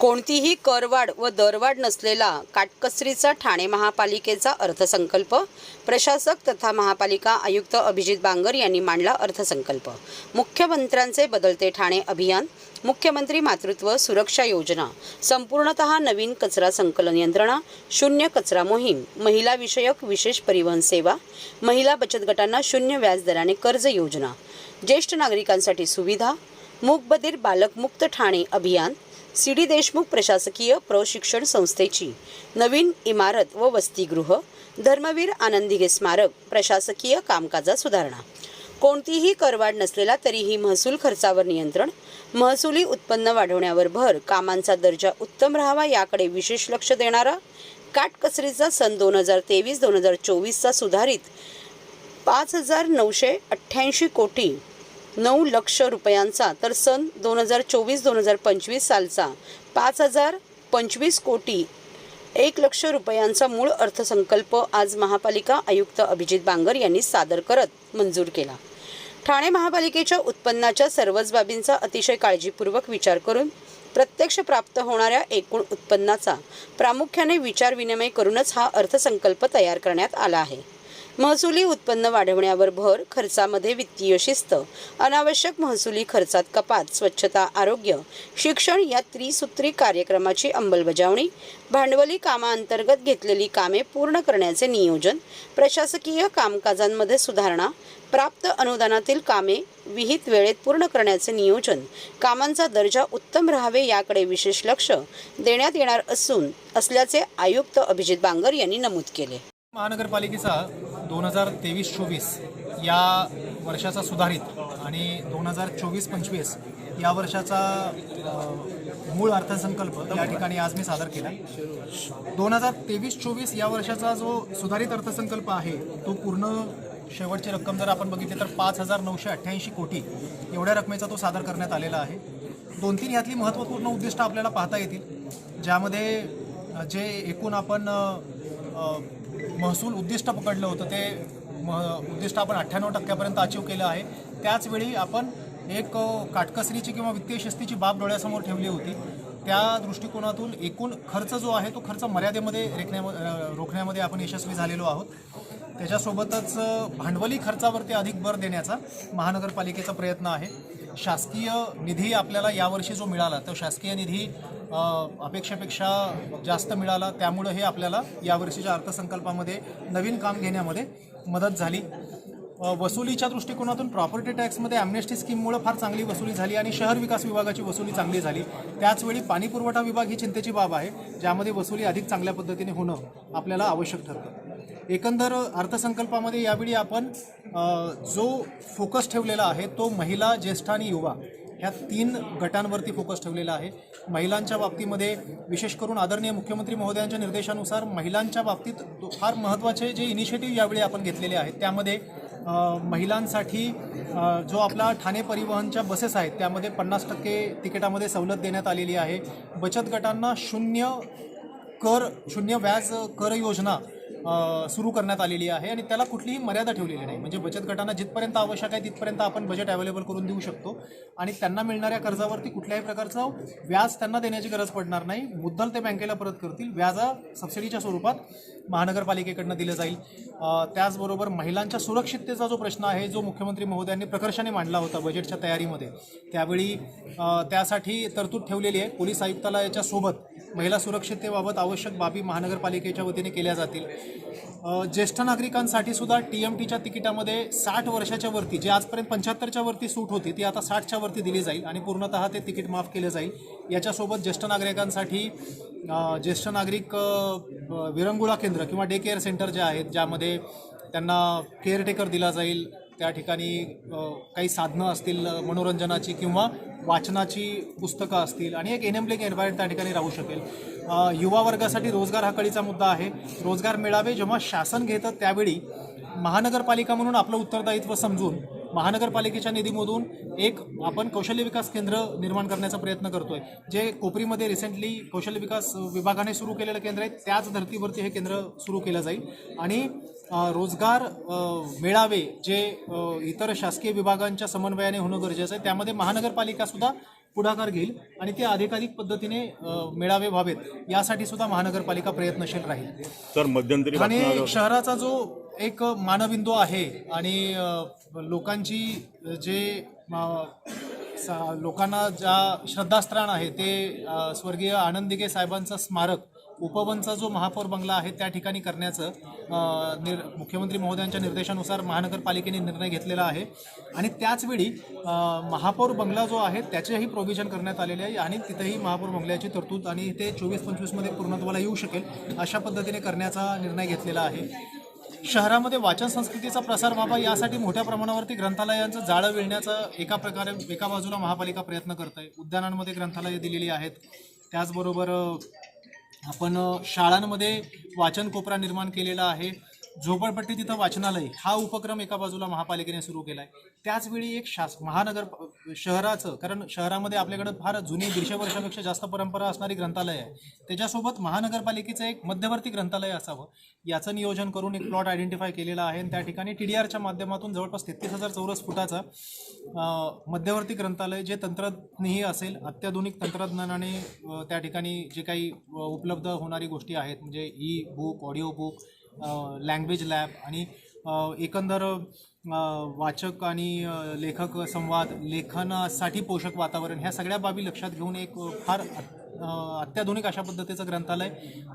कोणतीही करवाढ व दरवाढ नसलेला काटकसरीचा ठाणे महापालिकेचा अर्थसंकल्प प्रशासक तथा महापालिका आयुक्त अभिजित बांगर यांनी मांडला अर्थसंकल्प. मुख्यमंत्र्यांचे बदलते ठाणे अभियान मुख्यमंत्री मातृत्व सुरक्षा योजना संपूर्णत नवीन कचरा संकलन यंत्रणा शून्य कचरा मोहीम महिला विषयक विशेष परिवहन सेवा महिला बचत गटांना शून्य व्याजदराने कर्ज योजना ज्येष्ठ नागरिकांसाठी सुविधा मूकबधीर बालकमुक्त ठाणे अभियान सी डी देशमुख प्रशासकीय प्रशिक्षण संस्थेची नवीन इमारत व वसतिगृह धर्मवीर आनंदिगे स्मारक प्रशासकीय कामकाजात सुधारणा. कोणतीही करवाढ नसलेला तरीही महसूल खर्चावर नियंत्रण महसुली उत्पन्न वाढवण्यावर भर कामांचा दर्जा उत्तम राहावा याकडे विशेष लक्ष देणारा काटकसरीचा सन दोन हजार तेवीस दोन हजार चोवीसचा सुधारित पाच हजार नऊशे अठ्ठ्याऐंशी कोटी नऊ लक्ष रुपयांचा तर सन दोन हजार चोवीस दोन हजार पंचवीस सालचा. पाच हजार पंचवीस कोटी. एक लक्ष रुपयांचा मूळ अर्थसंकल्प आज महापालिका आयुक्त अभिजित बांगर यांनी सादर करत मंजूर केला. ठाणे महापालिकेच्या उत्पन्नाच्या सर्वच बाबींचा अतिशय काळजीपूर्वक विचार करून प्रत्यक्ष प्राप्त होणाऱ्या एकूण उत्पन्नाचा प्रामुख्याने विचार विनिमय करूनच हा अर्थसंकल्प तयार करण्यात आला आहे. महसुली उत्पन्न वाढवण्यावर भर खर्चामध्ये वित्तीय शिस्त. अनावश्यक महसुली खर्चात कपात स्वच्छता आरोग्य शिक्षण या त्रिसूत्री कार्यक्रमाची अंमलबजावणी भांडवली कामाअंतर्गत घेतलेली कामे पूर्ण करण्याचे नियोजन प्रशासकीय कामकाजांमध्ये सुधारणा प्राप्त अनुदानातील कामे विहित वेळेत पूर्ण करण्याचे नियोजन कामांचा दर्जा उत्तम राहावे याकडे विशेष लक्ष देण्यात येणार असून असल्याचे आयुक्त अभिजित बांगर यांनी नमूद केले. महानगरपालिकेचा दोन हजार तेवीस चोवीस या वर्षाचा सुधारित आणि दोन हजार चोवीस पंचवीस या वर्षाचा मूळ अर्थसंकल्प या ठिकाणी आज मी सादर केला. दोन हजार तेवीस चोवीस या वर्षाचा जो सुधारित अर्थसंकल्प आहे तो पूर्ण शेवटची रक्कम जर आपण बघितली तर पाच हजार नऊशे अठ्ठ्याऐंशी कोटी एवढ्या रकमेचा तो सादर करण्यात आलेला आहे. दोन तीन यातली महत्त्वपूर्ण उद्दिष्ट आपल्याला पाहता येतील ज्यामध्ये जे एकूण आपण महसूल उद्दिष्ट पकडलं होतं. ते म उद्दिष्ट आपण अठ्ठ्याण्णव टक्क्यापर्यंत अचीव केलं आहे. त्याचवेळी आपण एक काटकसरीची किंवा वित्तीय शिस्तीची बाब डोळ्यासमोर ठेवली होती. त्या दृष्टिकोनातून एकूण खर्च जो आहे तो खर्च मर्यादेमध्ये रेखण्या रोखण्यामध्ये आपण यशस्वी झालेलो आहोत. त्याच्यासोबतच भांडवली खर्चावरती अधिक भर देण्याचा महानगरपालिकेचा प्रयत्न आहे. शासकीय निधी आपल्याला यावर्षी जो मिळाला तो शासकीय निधी अपेक्षेपेक्षा जास्त मिळाला. त्यामुळं हे आपल्याला यावर्षीच्या अर्थसंकल्पामध्ये नवीन काम घेण्यामध्ये मदत झाली. वसुलीच्या दृष्टिकोनातून प्रॉपर्टी टॅक्समध्ये ॲमनेस्टी स्कीममुळे फार चांगली वसुली झाली आणि शहर विकास विभागाची वसुली चांगली झाली. त्याचवेळी पाणीपुरवठा विभाग ही चिंतेची बाब आहे ज्यामध्ये वसुली अधिक चांगल्या पद्धतीने होणं आपल्याला आवश्यक ठरतं. एकंदर अर्थसंकल्पामध्ये यावेळी आपण जो फोकस ठेवलेला आहे तो महिला ज्येष्ठ आणि युवा ह्या तीन गटांवरती फोकस ठेवलेला आहे. महिलांच्या बाबतीमध्ये विशेष करून आदरणीय मुख्यमंत्री महोदयांच्या निर्देशानुसार महिलांच्या बाबतीत फार महत्त्वाचे जे इनिशिएटिव्ह यावेळी आपण घेतलेले आहेत त्यामध्ये महिलांसाठी जो आपला ठाणे परिवहनच्या बसेस आहेत त्यामध्ये पन्नास टक्के तिकिटामध्ये सवलत देण्यात आलेली आहे. बचत गटांना शून्य कर शून्य व्याज कर योजना सुरू करण्यात आलेली आहे आणि त्याला कुठलीही मर्यादा ठेवलेली नाही. म्हणजे बचत गटांना जिथपर्यंत आवश्यक आहे तिथपर्यंत आपण बजेट अवेलेबल करून देऊ शकतो. आणि त्यांना मिळणाऱ्या कर्जावरती कुठल्याही प्रकारचं व्याज त्यांना देण्याची गरज पडणार नाही. मुद्दल ते बँकेला परत करतील. व्याजा सबसिडीच्या स्वरूपात महानगरपालिकेकडनं दिलं जाईल. त्याचबरोबर महिलांच्या सुरक्षिततेचा जो प्रश्न आहे जो मुख्यमंत्री महोदयांनी प्रकर्षाने मांडला होता बजेटच्या तयारीमध्ये त्यावेळी त्यासाठी तरतूद ठेवलेली आहे. पोलीस आयुक्तालयाच्या सोबत महिला सुरक्षिततेबाबत आवश्यक बाबी महानगरपालिकेच्या वतीने केल्या जातील. ज्येष्ठ नागरिकांसाठी सुद्धा टी एम टीच्या तिकिटामध्ये साठ वर्षाच्या वरती जे आजपर्यंत पंच्याहत्तरच्या वरती सूट होती ती आता साठच्या वरती दिली जाईल आणि पूर्णतः ते तिकीट माफ केलं जाईल. याच्यासोबत ज्येष्ठ नागरिकांसाठी ज्येष्ठ नागरिक विरंगुळा केंद्र किंवा डे केअर सेंटर जे आहेत ज्यामध्ये त्यांना केअरटेकर दिला जाईल त्या ठिकाणी काही साधनं असतील मनोरंजनाची किंवा वाचनाची पुस्तकं असतील आणि एक एनेम्बलिंग एन्व्हायरमेंट त्या ठिकाणी राहू शकेल. युवा वर्गासाठी रोजगार हा कळीचा मुद्दा आहे. रोजगार मिळावे जेव्हा शासन घेतं त्यावेळी महानगरपालिका म्हणून आपलं उत्तरदायित्व समजून महानगरपालिकेच्या निधीमधून एक आपण कौशल्य विकास केंद्र निर्माण करण्याचा प्रयत्न करतोय. जे कोपरीमध्ये रिसेंटली कौशल्य विकास विभागाने सुरू केलेलं केंद्र आहे त्याच धर्तीवरती हे केंद्र सुरू केलं जाईल. आणि रोजगार मेळावे जे इतर शासकीय विभागांच्या समन्वयाने होणं गरजेचं आहे. त्यामध्ये महानगरपालिका सुद्धा पुढाकार घेईल आणि ते अधिकाधिक पद्धतीने मेळावे व्हावेत. यासाठी सुद्धा महानगरपालिका प्रयत्नशील राहील. सर मध्यंतरी ठाणे आल्या- शहराचा जो एक मानबिंदू आहे आणि लोकांची जे सा- लोकांना ज्या श्रद्धास्थान आहे ते स्वर्गीय आनंद दिघे साहेबांचं स्मारक उपवनचा जो महापौर बंगला आहे त्या ठिकाणी करण्याचं अ, निर मुख्यमंत्री महोदयांच्या निर्देशानुसार महानगरपालिकेने निर्णय घेतलेला आहे. आणि त्याचवेळी महापौर बंगला जो आहे त्याचेही प्रोव्हिजन करण्यात आलेले आहे आणि तिथेही महापौर बंगल्याची तरतूद आणि ते चोवीस पंचवीसमध्ये पूर्णत्वाला येऊ शकेल अशा पद्धतीने करण्याचा निर्णय घेतलेला आहे. शहरामध्ये वाचन संस्कृतीचा प्रसार व्हावा यासाठी मोठ्या प्रमाणावरती ग्रंथालयांचं जाळं विळण्याचा एका प्रकारे एका बाजूला महापालिका प्रयत्न करत आहे उद्यानांमध्ये ग्रंथालयं दिलेली आहेत. त्याचबरोबर आपण शाळांमध्ये वाचन कोपरा निर्माण केलेला आहे. झोपडपट्टी तिथं वाचनालय हा उपक्रम एका बाजूला महापालिकेने सुरू केला आहे त्याचवेळी एक शास महानगर शहराचं कारण शहरामध्ये आपल्याकडं फार जुनी दीडशे वर्षापेक्षा जास्त परंपरा असणारी ग्रंथालय आहे. त्याच्यासोबत महानगरपालिकेचं एक मध्यवर्ती ग्रंथालय असावं. याचं नियोजन करून एक प्लॉट आयडेंटिफाय केलेला आहे आणि त्या ठिकाणी टी डी आरच्या माध्यमातून जवळपास तेहतीस हजार चौरस फुटाचा मध्यवर्ती ग्रंथालय जे तंत्रज्ञही असेल अत्याधुनिक तंत्रज्ञानाने त्या ठिकाणी जे काही उपलब्ध होणारी गोष्टी आहेत म्हणजे e book audio book language lab आणि एकंदर वाचक आणि लेखक संवाद लेखनासाठी पोषक वातावरण ह्या सगळ्या बाबी लक्षात घेऊन एक फार अत्याधुनिक अशा पद्धतीचं ग्रंथालय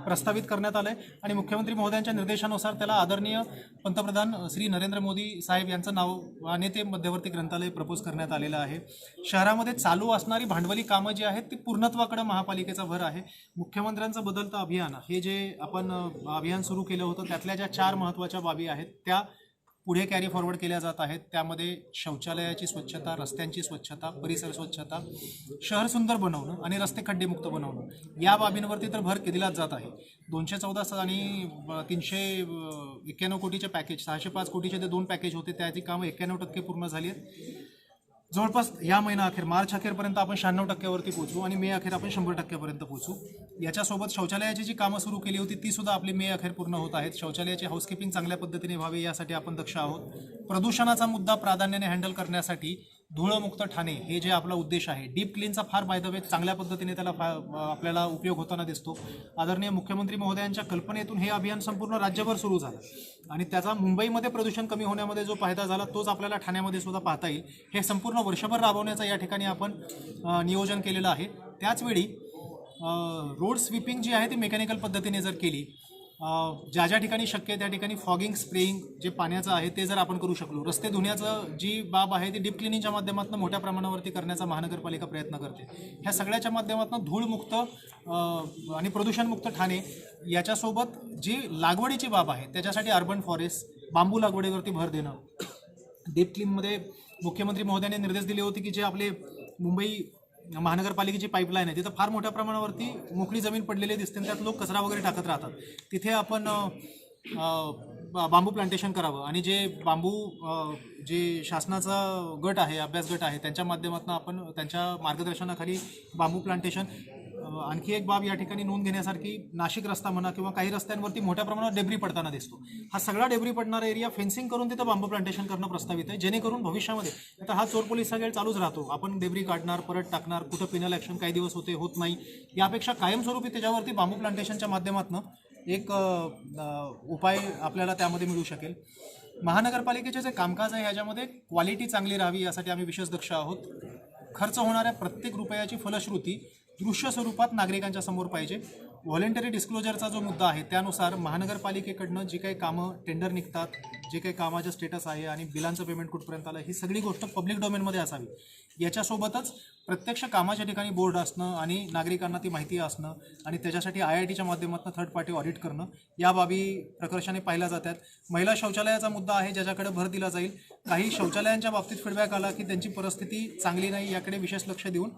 प्रस्तावित करण्यात आलं आहे आणि मुख्यमंत्री महोदयांच्या निर्देशानुसार त्याला आदरणीय पंतप्रधान श्री नरेंद्र मोदी साहेब यांचं नाव आणि ते मध्यवर्ती ग्रंथालय प्रपोज करण्यात आलेलं आहे. शहरामध्ये चालू असणारी भांडवली कामं जी आहेत ती पूर्णत्वाकडे महापालिकेचा भर आहे. मुख्यमंत्र्यांचं बदलतं अभियान हे जे आपण अभियान सुरू केलं होतं त्यातल्या ज्या चार महत्त्वाच्या बाबी आहेत त्या पुढे कॅरी फॉरवर्ड केल्या जात आहेत. त्यामध्ये शौचालयाची स्वच्छता रस्त्यांची स्वच्छता परिसर स्वच्छता शहर सुंदर बनवणं आणि रस्ते खड्डेमुक्त बनवणं या बाबींवरती तर भर दिलाच जात आहे. दोनशे चौदा आणि तीनशे एक्क्याण्णव कोटीचे पॅकेज सहाशे पाच कोटीचे ते दोन पॅकेज होते त्याची कामं एक्क्याण्णव टक्के पूर्ण झाली आहेत. जवळपास या महिना अखेर मार्च अखेरपर्यंत आपण शहाण्णव टक्क्यावरती पोहोचू आणि मे अखेर आपण शंभर टक्क्यापर्यंत पोहोचू. याच्यासोबत शौचालयाची जी कामं सुरू केली होती ती सुद्धा आपली मे अखेर पूर्ण होत आहेत. शौचालयाची हाऊसकीपिंग चांगल्या पद्धतीने व्हावी यासाठी आपण दक्ष आहोत. प्रदूषणाचा मुद्दा प्राधान्याने हँडल करण्यासाठी धुळमुक्त ठाणे हे जे आपला उद्देश आहे डीप क्लीनचा फार फायदा द चांगल्या पद्धतीने त्याला फा आपल्याला उपयोग होताना दिसतो. आदरणीय मुख्यमंत्री महोदयांच्या कल्पनेतून हे अभियान संपूर्ण राज्यभर सुरू झालं. आणि त्याचा मुंबईमध्ये प्रदूषण कमी होण्यामध्ये जो फायदा झाला तोच आपल्याला ठाण्यामध्ये सुद्धा पाहता येईल. हे संपूर्ण वर्षभर राबवण्याचं या ठिकाणी आपण नियोजन केलेलं आहे. त्याचवेळी रोड स्वीपिंग जी आहे ती मेकॅनिकल पद्धतीने जर केली ज्या ज्या ठिकाणी शक्य आहे त्या ठिकाणी फॉगिंग स्प्रेइंग जे पाण्याचं आहे ते जर आपण करू शकलो. रस्ते धुण्याचं जी बाब आहे ती डीप क्लिनिंगच्या माध्यमातून मोठ्या प्रमाणावरती करण्याचा महानगरपालिका प्रयत्न करते. ह्या सगळ्याच्या माध्यमातून धूळमुक्त आणि प्रदूषणमुक्त ठाणे याच्यासोबत जी लागवडीची बाब आहे त्याच्यासाठी अर्बन फॉरेस्ट बांबू लागवडीवरती भर देणं. डीप क्लीनमध्ये मुख्यमंत्री महोदयाने निर्देश दिले होते की जे आपले मुंबई महानगरपालिकेची पाईपलाईन आहे. तिथं फार मोठ्या प्रमाणावरती मोकळी जमीन पडलेली दिसते आणि त्यात लोक कचरा वगैरे टाकत राहतात. तिथे आपण बा- बांबू प्लांटेशन करावं आणि जे बांबू जे शासनाचा गट आहे अभ्यास गट आहे त्यांच्या माध्यमातून आपण त्यांच्या मार्गदर्शनाखाली बांबू प्लांटेशन आणखी एक बाब या ठिकाणी नोंद घेण्यासारखी नाशिक रस्ता म्हणा किंवा काही रस्त्यांवरती मोठ्या प्रमाणात डेब्री पडताना दिसतो. हा सगळा डेब्री पडणारा एरिया फेन्सिंग करून तिथं बांबू प्लांटेशन करणं प्रस्तावित आहे. जेणेकरून भविष्यामध्ये आता हा चोर पोलीस खेळ चालूच राहतो. आपण डेब्री काढणार परत टाकणार कुठं पिनल ॲक्शन काही दिवस होते होत नाही यापेक्षा कायमस्वरूपी त्याच्यावरती बांबू प्लांटेशनच्या माध्यमातून एक उपाय आपल्याला त्यामध्ये मिळू शकेल. महानगरपालिकेचे जे कामकाज आहे ह्याच्यामध्ये क्वालिटी चांगली राहावी यासाठी आम्ही विशेष दक्ष आहोत. खर्च होणाऱ्या प्रत्येक रुपयाची फलश्रुती दृश्य स्वरूपात नागरिकांच्या समोर पाहिजे. व्हॉलेंटरी डिस्क्लोजरचा जो मुद्दा आहे त्यानुसार महानगरपालिकेकडनं जी काही कामं टेंडर निघतात जे काही कामाचं स्टेटस आहे आणि बिलांचं पेमेंट कुठपर्यंत आलं ही सगळी गोष्ट पब्लिक डोमेनमध्ये असावी. याच्यासोबतच प्रत्यक्ष कामाच्या ठिकाणी बोर्ड असणं आणि नागरिकांना ती माहिती असणं आणि त्याच्यासाठी आय आय टीच्या माध्यमातून थर्ड पार्टी ऑडिट करणं या बाबी प्रकर्षाने पाहिल्या जातात. महिला शौचालयाचा मुद्दा आहे ज्याच्याकडे भर दिला जाईल. काही शौचालयांच्या बाबतीत फीडबॅक आला की त्यांची परिस्थिती चांगली नाही याकडे विशेष लक्ष देऊन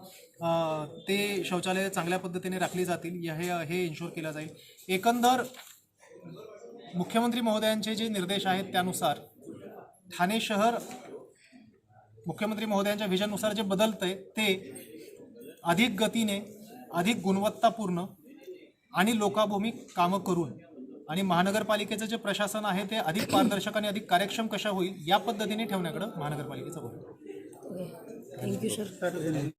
ते शौचालय चांगल्या पद्धतीने राखली जातील. या हे हे इन्शोर केलं जाईल. एकंदर मुख्यमंत्री महोदयांचे जे निर्देश आहेत त्यानुसार ठाणे शहर मुख्यमंत्री महोदयांच्या व्हिजननुसार जे बदलतंय ते अधिक गतीने अधिक गुणवत्तापूर्ण आणि लोकाभूमी कामं करून आणि महानगरपालिकेचं जे प्रशासन आहे ते अधिक पारदर्शक आणि अधिक कार्यक्षम कशा होईल या पद्धतीने ठेवण्याकडं महानगरपालिकेचा भर थँक्यू सर